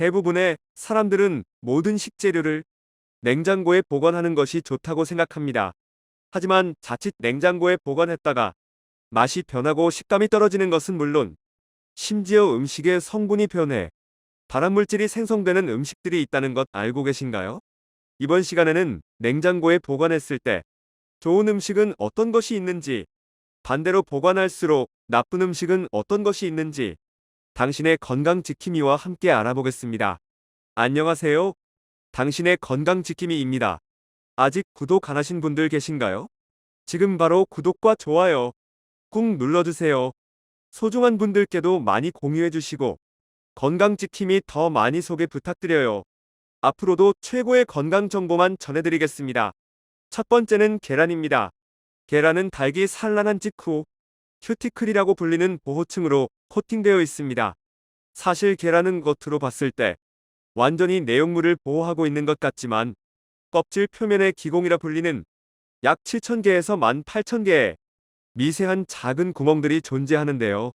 대부분의 사람들은 모든 식재료를 냉장고에 보관하는 것이 좋다고 생각합니다. 하지만 자칫 냉장고에 보관했다가 맛이 변하고 식감이 떨어지는 것은 물론 심지어 음식의 성분이 변해 발암물질이 생성되는 음식들이 있다는 것 알고 계신가요? 이번 시간에는 냉장고에 보관했을 때 좋은 음식은 어떤 것이 있는지 반대로 보관할수록 나쁜 음식은 어떤 것이 있는지 당신의 건강 지킴이와 함께 알아보겠습니다. 안녕하세요. 당신의 건강 지킴이입니다. 아직 구독 안 하신 분들 계신가요? 지금 바로 구독과 좋아요 꾹 눌러주세요. 소중한 분들께도 많이 공유해주시고 건강 지킴이 더 많이 소개 부탁드려요. 앞으로도 최고의 건강 정보만 전해드리겠습니다. 첫 번째는 계란입니다. 계란은 닭이 산란한 직후 큐티클이라고 불리는 보호층으로 코팅되어 있습니다. 사실 계란은 겉으로 봤을 때 완전히 내용물을 보호하고 있는 것 같지만 껍질 표면의 기공이라 불리는 약 7,000개에서 18,000개의 미세한 작은 구멍들이 존재하는데요.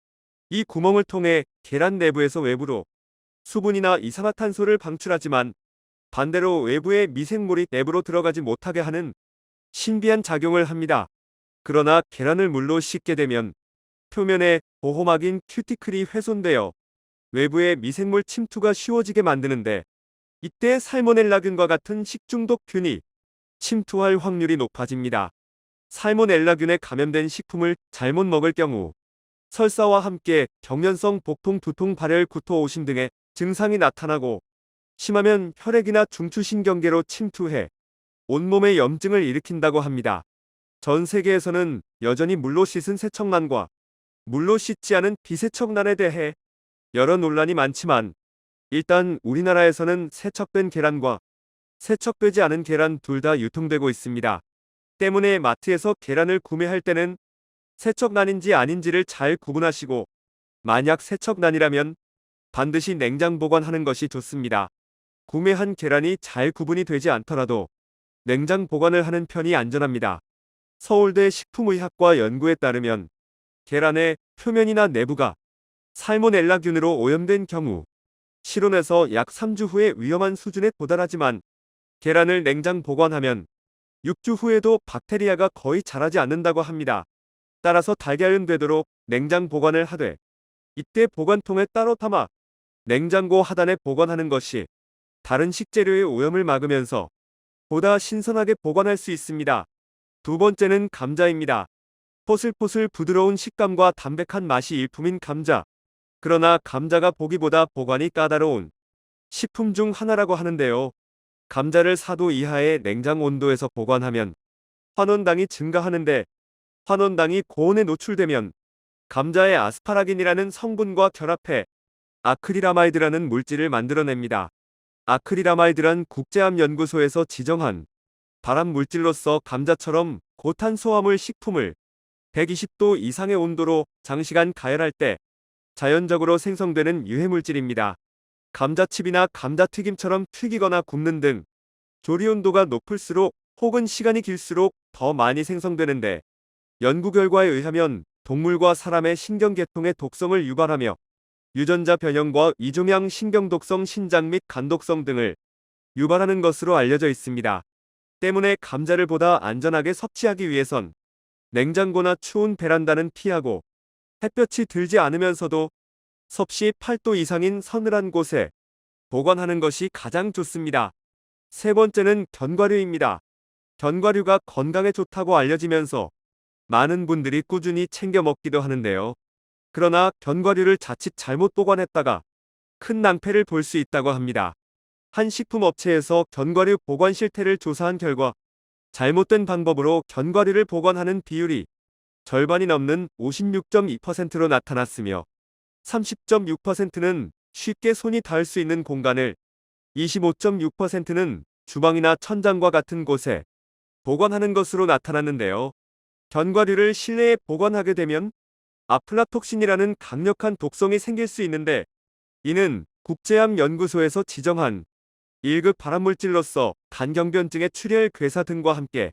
이 구멍을 통해 계란 내부에서 외부로 수분이나 이산화탄소를 방출하지만 반대로 외부의 미생물이 내부로 들어가지 못하게 하는 신비한 작용을 합니다. 그러나 계란을 물로 씻게 되면 표면에 보호막인 큐티클이 훼손되어 외부의 미생물 침투가 쉬워지게 만드는데 이때 살모넬라균과 같은 식중독균이 침투할 확률이 높아집니다. 살모넬라균에 감염된 식품을 잘못 먹을 경우 설사와 함께 경련성 복통, 두통, 발열, 구토, 오심 등의 증상이 나타나고 심하면 혈액이나 중추신경계로 침투해 온몸에 염증을 일으킨다고 합니다. 전 세계에서는 여전히 물로 씻은 세척난과 물로 씻지 않은 비세척난에 대해 여러 논란이 많지만 일단 우리나라에서는 세척된 계란과 세척되지 않은 계란 둘 다 유통되고 있습니다. 때문에 마트에서 계란을 구매할 때는 세척난인지 아닌지를 잘 구분하시고 만약 세척난이라면 반드시 냉장 보관하는 것이 좋습니다. 구매한 계란이 잘 구분이 되지 않더라도 냉장 보관을 하는 편이 안전합니다. 서울대 식품의학과 연구에 따르면 계란의 표면이나 내부가 살모넬라균으로 오염된 경우 실온에서 약 3주 후에 위험한 수준에 도달하지만 계란을 냉장 보관하면 6주 후에도 박테리아가 거의 자라지 않는다고 합니다. 따라서 달걀은 되도록 냉장 보관을 하되 이때 보관통에 따로 담아 냉장고 하단에 보관하는 것이 다른 식재료의 오염을 막으면서 보다 신선하게 보관할 수 있습니다. 두 번째는 감자입니다. 포슬포슬 부드러운 식감과 담백한 맛이 일품인 감자. 그러나 감자가 보기보다 보관이 까다로운 식품 중 하나라고 하는데요. 감자를 4도 이하의 냉장 온도에서 보관하면 환원당이 증가하는데 환원당이 고온에 노출되면 감자의 아스파라긴이라는 성분과 결합해 아크릴아마이드라는 물질을 만들어냅니다. 아크릴아마이드란 국제암연구소에서 지정한 발암 물질로서 감자처럼 고탄수화물 식품을 120도 이상의 온도로 장시간 가열할 때 자연적으로 생성되는 유해물질입니다. 감자칩이나 감자튀김처럼 튀기거나 굽는 등 조리 온도가 높을수록 혹은 시간이 길수록 더 많이 생성되는데 연구 결과에 의하면 동물과 사람의 신경계통의 독성을 유발하며 유전자 변형과 이종양 신경독성 신장 및 간독성 등을 유발하는 것으로 알려져 있습니다. 때문에 감자를 보다 안전하게 섭취하기 위해선 냉장고나 추운 베란다는 피하고 햇볕이 들지 않으면서도 섭씨 8도 이상인 서늘한 곳에 보관하는 것이 가장 좋습니다. 세 번째는 견과류입니다. 견과류가 건강에 좋다고 알려지면서 많은 분들이 꾸준히 챙겨 먹기도 하는데요. 그러나 견과류를 자칫 잘못 보관했다가 큰 낭패를 볼 수 있다고 합니다. 한 식품업체에서 견과류 보관 실태를 조사한 결과 잘못된 방법으로 견과류를 보관하는 비율이 절반이 넘는 56.2%로 나타났으며 30.6%는 쉽게 손이 닿을 수 있는 공간을 25.6%는 주방이나 천장과 같은 곳에 보관하는 것으로 나타났는데요. 견과류를 실내에 보관하게 되면 아플라톡신이라는 강력한 독성이 생길 수 있는데 이는 국제암 연구소에서 지정한 1급 발암물질로서 간경변증의 출혈 괴사 등과 함께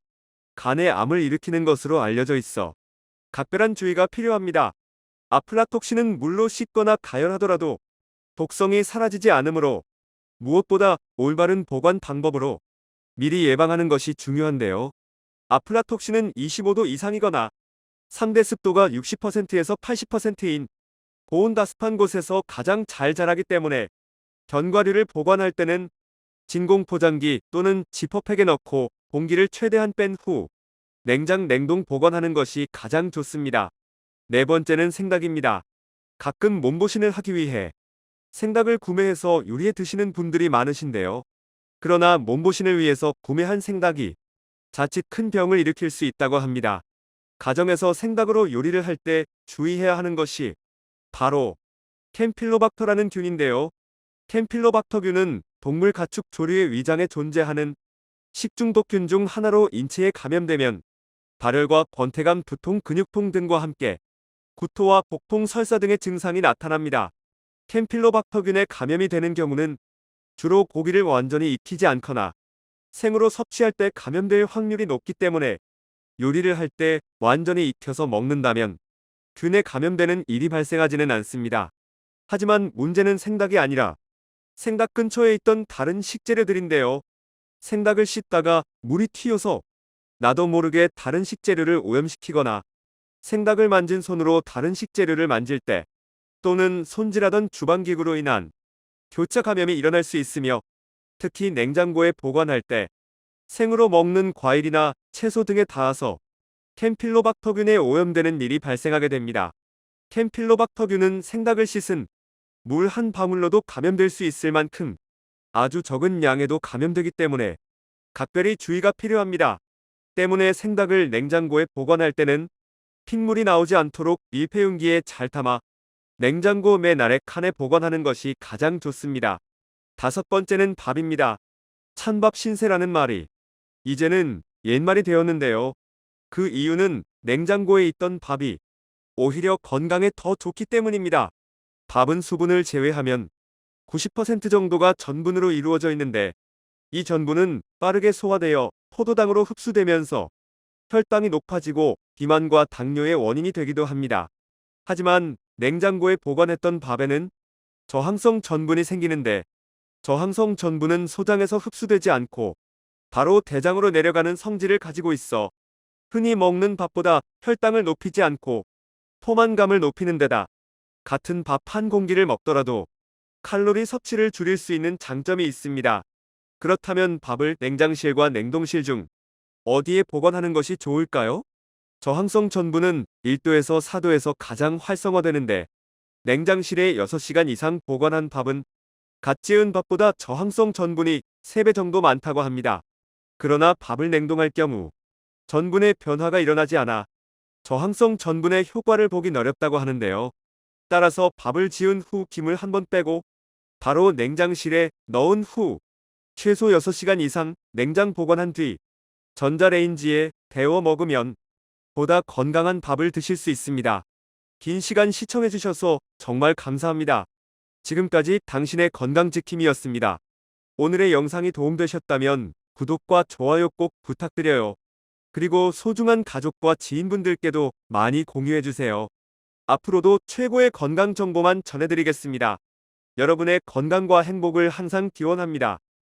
간의 암을 일으키는 것으로 알려져 있어 각별한 주의가 필요합니다. 아플라톡신은 물로 씻거나 가열하더라도 독성이 사라지지 않으므로 무엇보다 올바른 보관 방법으로 미리 예방하는 것이 중요한데요. 아플라톡신은 25도 이상이거나 상대 습도가 60%에서 80%인 고온다습한 곳에서 가장 잘 자라기 때문에 견과류를 보관할 때는 진공 포장기 또는 지퍼팩에 넣고 공기를 최대한 뺀 후 냉장 냉동 보관하는 것이 가장 좋습니다. 네 번째는 생닭입니다. 가끔 몸보신을 하기 위해 생닭을 구매해서 요리해 드시는 분들이 많으신데요. 그러나 몸보신을 위해서 구매한 생닭이 자칫 큰 병을 일으킬 수 있다고 합니다. 가정에서 생닭으로 요리를 할 때 주의해야 하는 것이 바로 캠필로박터라는 균인데요. 캠필로박터균은 동물 가축 조류의 위장에 존재하는 식중독균 중 하나로 인체에 감염되면 발열과 권태감, 두통, 근육통 등과 함께 구토와 복통, 설사 등의 증상이 나타납니다. 캠필로박터균에 감염이 되는 경우는 주로 고기를 완전히 익히지 않거나 생으로 섭취할 때 감염될 확률이 높기 때문에 요리를 할 때 완전히 익혀서 먹는다면 균에 감염되는 일이 발생하지는 않습니다. 하지만 문제는 생닭이 아니라 생닭 근처에 있던 다른 식재료들인데요. 생닭을 씻다가 물이 튀어서 나도 모르게 다른 식재료를 오염시키거나 생닭을 만진 손으로 다른 식재료를 만질 때 또는 손질하던 주방기구로 인한 교차 감염이 일어날 수 있으며 특히 냉장고에 보관할 때 생으로 먹는 과일이나 채소 등에 닿아서 캠필로박터균에 오염되는 일이 발생하게 됩니다. 캠필로박터균은 생닭을 씻은 물 한 방울로도 감염될 수 있을 만큼 아주 적은 양에도 감염되기 때문에 각별히 주의가 필요합니다. 때문에 생닭을 냉장고에 보관할 때는 핏물이 나오지 않도록 밀폐용기에 잘 담아 냉장고 맨 아래 칸에 보관하는 것이 가장 좋습니다. 다섯 번째는 밥입니다. 찬밥 신세라는 말이 이제는 옛말이 되었는데요. 그 이유는 냉장고에 있던 밥이 오히려 건강에 더 좋기 때문입니다. 밥은 수분을 제외하면 90% 정도가 전분으로 이루어져 있는데 이 전분은 빠르게 소화되어 포도당으로 흡수되면서 혈당이 높아지고 비만과 당뇨의 원인이 되기도 합니다. 하지만 냉장고에 보관했던 밥에는 저항성 전분이 생기는데 저항성 전분은 소장에서 흡수되지 않고 바로 대장으로 내려가는 성질을 가지고 있어 흔히 먹는 밥보다 혈당을 높이지 않고 포만감을 높이는 데다 같은 밥 한 공기를 먹더라도 칼로리 섭취를 줄일 수 있는 장점이 있습니다. 그렇다면 밥을 냉장실과 냉동실 중 어디에 보관하는 것이 좋을까요? 저항성 전분은 1도에서 4도에서 가장 활성화되는데 냉장실에 6시간 이상 보관한 밥은 갓 지은 밥보다 저항성 전분이 3배 정도 많다고 합니다. 그러나 밥을 냉동할 경우 전분의 변화가 일어나지 않아 저항성 전분의 효과를 보긴 어렵다고 하는데요. 따라서 밥을 지은 후 김을 한번 빼고 바로 냉장실에 넣은 후 최소 6시간 이상 냉장 보관한 뒤 전자레인지에 데워 먹으면 보다 건강한 밥을 드실 수 있습니다. 긴 시간 시청해주셔서 정말 감사합니다. 지금까지 당신의 건강지킴이였습니다. 오늘의 영상이 도움되셨다면 구독과 좋아요 꼭 부탁드려요. 그리고 소중한 가족과 지인분들께도 많이 공유해주세요. 앞으로도 최고의 건강 정보만 전해드리겠습니다. 여러분의 건강과 행복을 항상 기원합니다.